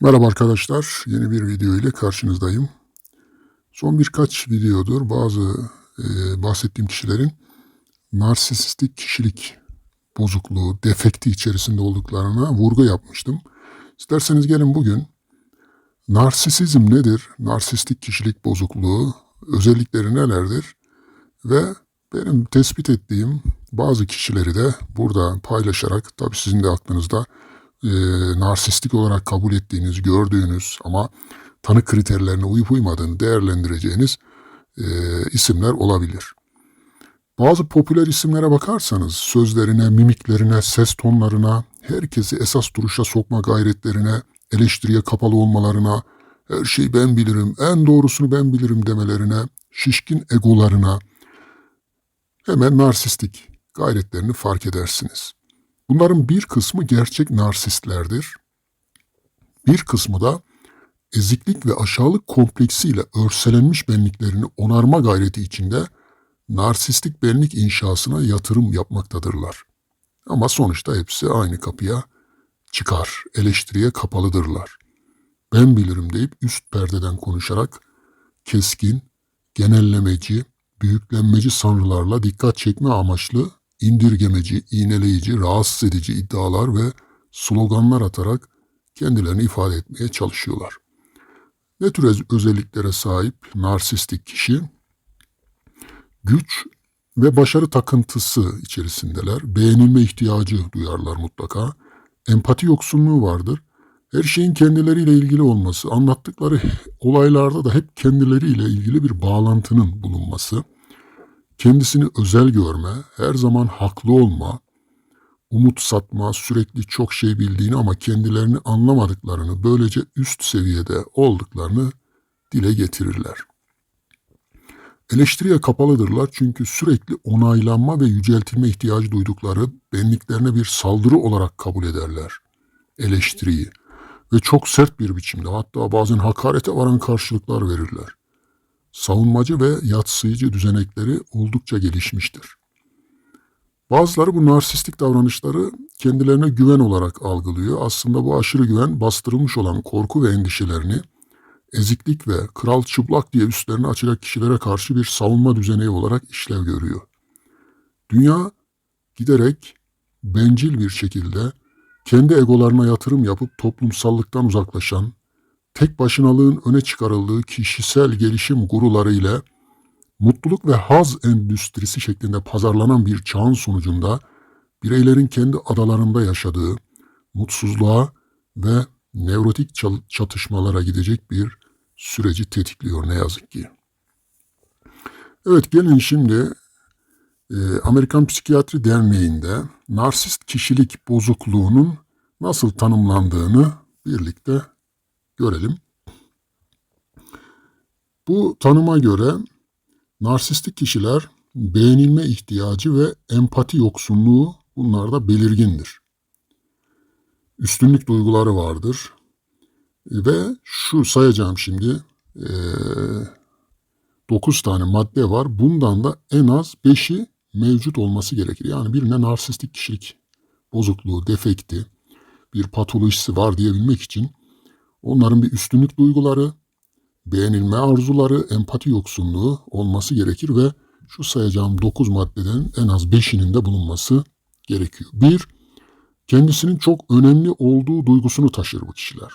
Merhaba arkadaşlar, yeni bir video ile karşınızdayım. Son birkaç videodur bazı e, bahsettiğim kişilerin narsistik kişilik bozukluğu, defekti içerisinde olduklarına vurgu yapmıştım. İsterseniz gelin bugün narsisizm nedir, narsistik kişilik bozukluğu, özellikleri nelerdir ve benim tespit ettiğim bazı kişileri de burada paylaşarak, tabii sizin de aklınızda e, narsistik olarak kabul ettiğiniz, gördüğünüz ama tanı kriterlerine uyup uymadığını değerlendireceğiniz e, isimler olabilir. Bazı popüler isimlere bakarsanız sözlerine, mimiklerine, ses tonlarına, herkesi esas duruşa sokma gayretlerine, eleştiriye kapalı olmalarına, her şeyi ben bilirim, en doğrusunu ben bilirim demelerine, şişkin egolarına hemen narsistik gayretlerini fark edersiniz. Bunların bir kısmı gerçek narsistlerdir. Bir kısmı da eziklik ve aşağılık kompleksiyle örselenmiş benliklerini onarma gayreti içinde narsistik benlik inşasına yatırım yapmaktadırlar. Ama sonuçta hepsi aynı kapıya çıkar, eleştiriye kapalıdırlar. Ben bilirim deyip üst perdeden konuşarak keskin, genellemeci, büyüklenmeci sanrılarla dikkat çekme amaçlı indirgemeci, iğneleyici, rahatsız edici iddialar ve sloganlar atarak kendilerini ifade etmeye çalışıyorlar. Ne tür öz- özelliklere sahip narsistik kişi? Güç ve başarı takıntısı içerisindeler. Beğenilme ihtiyacı duyarlar mutlaka. Empati yoksunluğu vardır. Her şeyin kendileriyle ilgili olması, anlattıkları olaylarda da hep kendileriyle ilgili bir bağlantının bulunması kendisini özel görme, her zaman haklı olma, umut satma, sürekli çok şey bildiğini ama kendilerini anlamadıklarını, böylece üst seviyede olduklarını dile getirirler. Eleştiriye kapalıdırlar çünkü sürekli onaylanma ve yüceltilme ihtiyacı duydukları benliklerine bir saldırı olarak kabul ederler eleştiriyi ve çok sert bir biçimde hatta bazen hakarete varan karşılıklar verirler savunmacı ve yatsıyıcı düzenekleri oldukça gelişmiştir. Bazıları bu narsistik davranışları kendilerine güven olarak algılıyor. Aslında bu aşırı güven bastırılmış olan korku ve endişelerini eziklik ve kral çıplak diye üstlerini açacak kişilere karşı bir savunma düzeneği olarak işlev görüyor. Dünya giderek bencil bir şekilde kendi egolarına yatırım yapıp toplumsallıktan uzaklaşan, tek başınalığın öne çıkarıldığı kişisel gelişim guruları ile mutluluk ve haz endüstrisi şeklinde pazarlanan bir çağın sonucunda bireylerin kendi adalarında yaşadığı mutsuzluğa ve nevrotik çatışmalara gidecek bir süreci tetikliyor ne yazık ki. Evet gelin şimdi e, Amerikan Psikiyatri Derneği'nde narsist kişilik bozukluğunun nasıl tanımlandığını birlikte görelim. Bu tanıma göre narsistik kişiler beğenilme ihtiyacı ve empati yoksunluğu bunlarda belirgindir. Üstünlük duyguları vardır. Ve şu sayacağım şimdi e, 9 tane madde var. Bundan da en az 5'i mevcut olması gerekir. Yani birine narsistik kişilik bozukluğu, defekti, bir patolojisi var diyebilmek için Onların bir üstünlük duyguları, beğenilme arzuları, empati yoksunluğu olması gerekir ve şu sayacağım 9 maddeden en az 5'inin de bulunması gerekiyor. 1. Kendisinin çok önemli olduğu duygusunu taşır bu kişiler.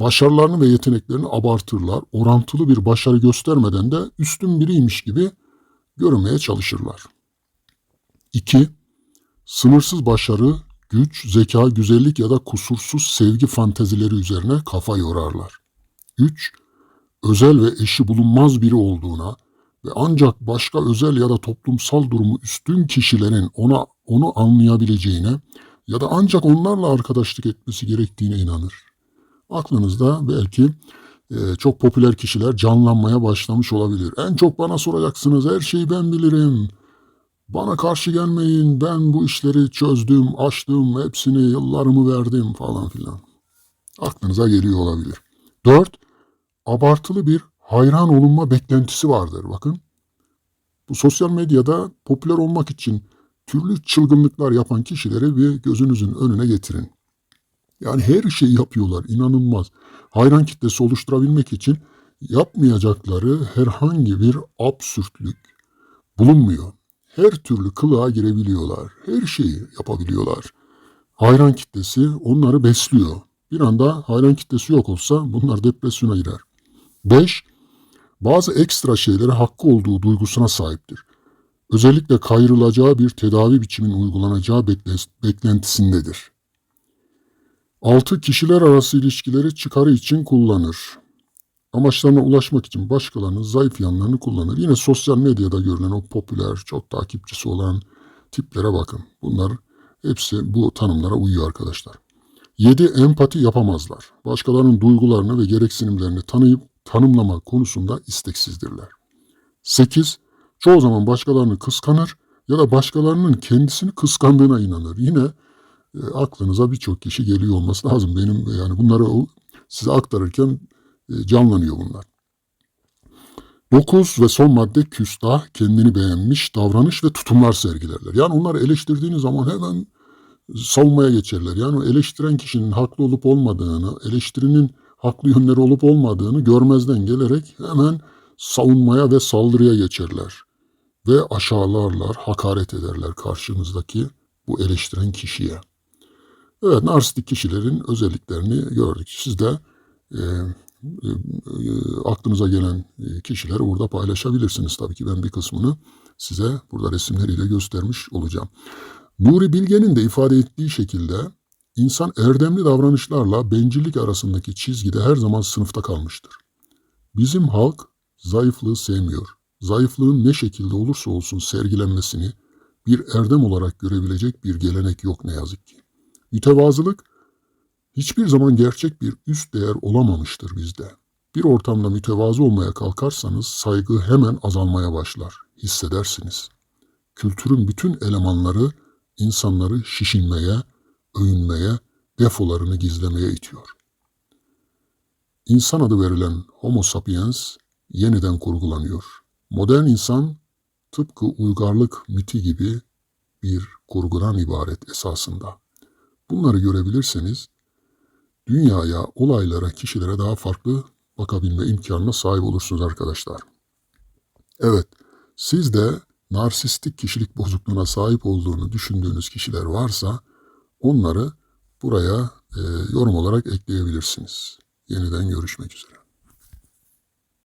Başarılarını ve yeteneklerini abartırlar. Orantılı bir başarı göstermeden de üstün biriymiş gibi görünmeye çalışırlar. 2. Sınırsız başarı, güç, zeka, güzellik ya da kusursuz sevgi fantezileri üzerine kafa yorarlar. 3. Özel ve eşi bulunmaz biri olduğuna ve ancak başka özel ya da toplumsal durumu üstün kişilerin ona onu anlayabileceğine ya da ancak onlarla arkadaşlık etmesi gerektiğine inanır. Aklınızda belki e, çok popüler kişiler canlanmaya başlamış olabilir. En çok bana soracaksınız her şeyi ben bilirim. Bana karşı gelmeyin, ben bu işleri çözdüm, açtım, hepsini yıllarımı verdim falan filan. Aklınıza geliyor olabilir. Dört, abartılı bir hayran olunma beklentisi vardır. Bakın, bu sosyal medyada popüler olmak için türlü çılgınlıklar yapan kişileri bir gözünüzün önüne getirin. Yani her şeyi yapıyorlar. inanılmaz. Hayran kitlesi oluşturabilmek için yapmayacakları herhangi bir absürtlük bulunmuyor. Her türlü kılığa girebiliyorlar. Her şeyi yapabiliyorlar. Hayran kitlesi onları besliyor. Bir anda hayran kitlesi yok olsa bunlar depresyona girer. 5. Bazı ekstra şeylere hakkı olduğu duygusuna sahiptir. Özellikle kayrılacağı bir tedavi biçimin uygulanacağı bekle- beklentisindedir. 6. Kişiler arası ilişkileri çıkarı için kullanır. Amaçlarına ulaşmak için başkalarının zayıf yanlarını kullanır. Yine sosyal medyada görülen o popüler, çok takipçisi olan tiplere bakın. Bunlar hepsi bu tanımlara uyuyor arkadaşlar. 7. Empati yapamazlar. Başkalarının duygularını ve gereksinimlerini tanıyıp tanımlama konusunda isteksizdirler. 8. Çoğu zaman başkalarını kıskanır ya da başkalarının kendisini kıskandığına inanır. Yine e, aklınıza birçok kişi geliyor olması lazım. Benim yani bunları size aktarırken canlanıyor bunlar. 9 ve son madde küstah, kendini beğenmiş davranış ve tutumlar sergilerler. Yani onları eleştirdiğiniz zaman hemen savunmaya geçerler. Yani eleştiren kişinin haklı olup olmadığını, eleştirinin haklı yönleri olup olmadığını görmezden gelerek hemen savunmaya ve saldırıya geçerler. Ve aşağılarlar, hakaret ederler karşınızdaki bu eleştiren kişiye. Evet, narsistik kişilerin özelliklerini gördük. Siz de e, e, e, aklınıza gelen e, kişileri burada paylaşabilirsiniz. Tabii ki ben bir kısmını size burada resimleriyle göstermiş olacağım. Nuri Bilge'nin de ifade ettiği şekilde insan erdemli davranışlarla bencillik arasındaki çizgide her zaman sınıfta kalmıştır. Bizim halk zayıflığı sevmiyor. Zayıflığın ne şekilde olursa olsun sergilenmesini bir erdem olarak görebilecek bir gelenek yok ne yazık ki. Mütevazılık hiçbir zaman gerçek bir üst değer olamamıştır bizde. Bir ortamda mütevazı olmaya kalkarsanız saygı hemen azalmaya başlar. Hissedersiniz. Kültürün bütün elemanları insanları şişinmeye, övünmeye, defolarını gizlemeye itiyor. İnsan adı verilen Homo sapiens yeniden kurgulanıyor. Modern insan tıpkı uygarlık miti gibi bir kurgudan ibaret esasında. Bunları görebilirseniz dünyaya, olaylara, kişilere daha farklı bakabilme imkanına sahip olursunuz arkadaşlar. Evet, siz de narsistik kişilik bozukluğuna sahip olduğunu düşündüğünüz kişiler varsa onları buraya e, yorum olarak ekleyebilirsiniz. Yeniden görüşmek üzere.